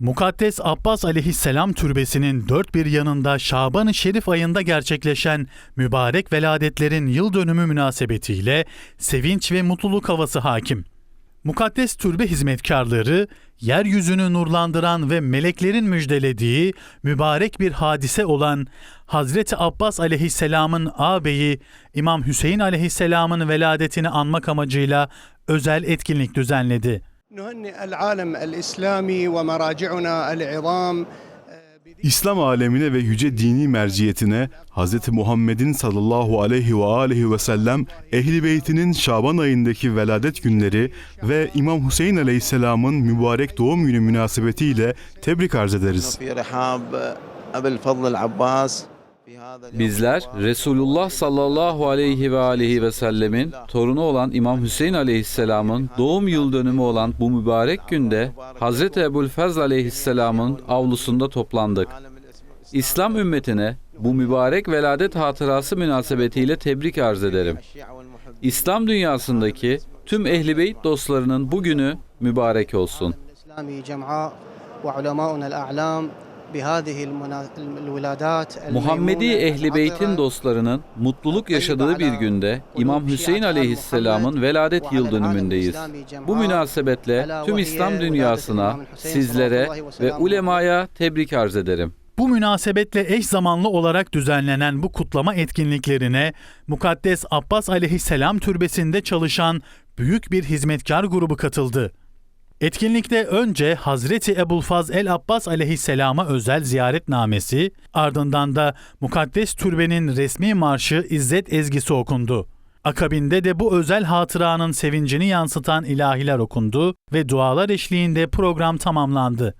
Mukaddes Abbas aleyhisselam türbesinin dört bir yanında Şaban-ı Şerif ayında gerçekleşen mübarek veladetlerin yıl dönümü münasebetiyle sevinç ve mutluluk havası hakim. Mukaddes türbe hizmetkarları, yeryüzünü nurlandıran ve meleklerin müjdelediği mübarek bir hadise olan Hazreti Abbas aleyhisselamın ağabeyi İmam Hüseyin aleyhisselamın veladetini anmak amacıyla özel etkinlik düzenledi. نهنئ العالم الإسلامي ومراجعنا العظام İslam alemine ve yüce dini merciyetine Hz. Muhammed'in sallallahu aleyhi ve aleyhi ve sellem Ehli Beytinin Şaban ayındaki veladet günleri ve İmam Hüseyin aleyhisselamın mübarek doğum günü münasebetiyle tebrik arz ederiz. Bizler Resulullah sallallahu aleyhi ve aleyhi ve sellemin torunu olan İmam Hüseyin aleyhisselamın doğum yıl dönümü olan bu mübarek günde Hazreti Ebu'l-Fezl aleyhisselamın avlusunda toplandık. İslam ümmetine bu mübarek veladet hatırası münasebetiyle tebrik arz ederim. İslam dünyasındaki tüm ehli beyt dostlarının bu günü mübarek olsun. Muhammedi Ehli Beyt'in dostlarının mutluluk yaşadığı bir günde İmam Hüseyin Aleyhisselam'ın veladet yıl dönümündeyiz. Bu münasebetle tüm İslam dünyasına, sizlere ve ulemaya tebrik arz ederim. Bu münasebetle eş zamanlı olarak düzenlenen bu kutlama etkinliklerine Mukaddes Abbas Aleyhisselam Türbesi'nde çalışan büyük bir hizmetkar grubu katıldı. Etkinlikte önce Hazreti Ebu'l-Faz el-Abbas aleyhisselama özel ziyaretnamesi, ardından da Mukaddes Türbenin resmi marşı İzzet ezgisi okundu. Akabinde de bu özel hatıranın sevincini yansıtan ilahiler okundu ve dualar eşliğinde program tamamlandı.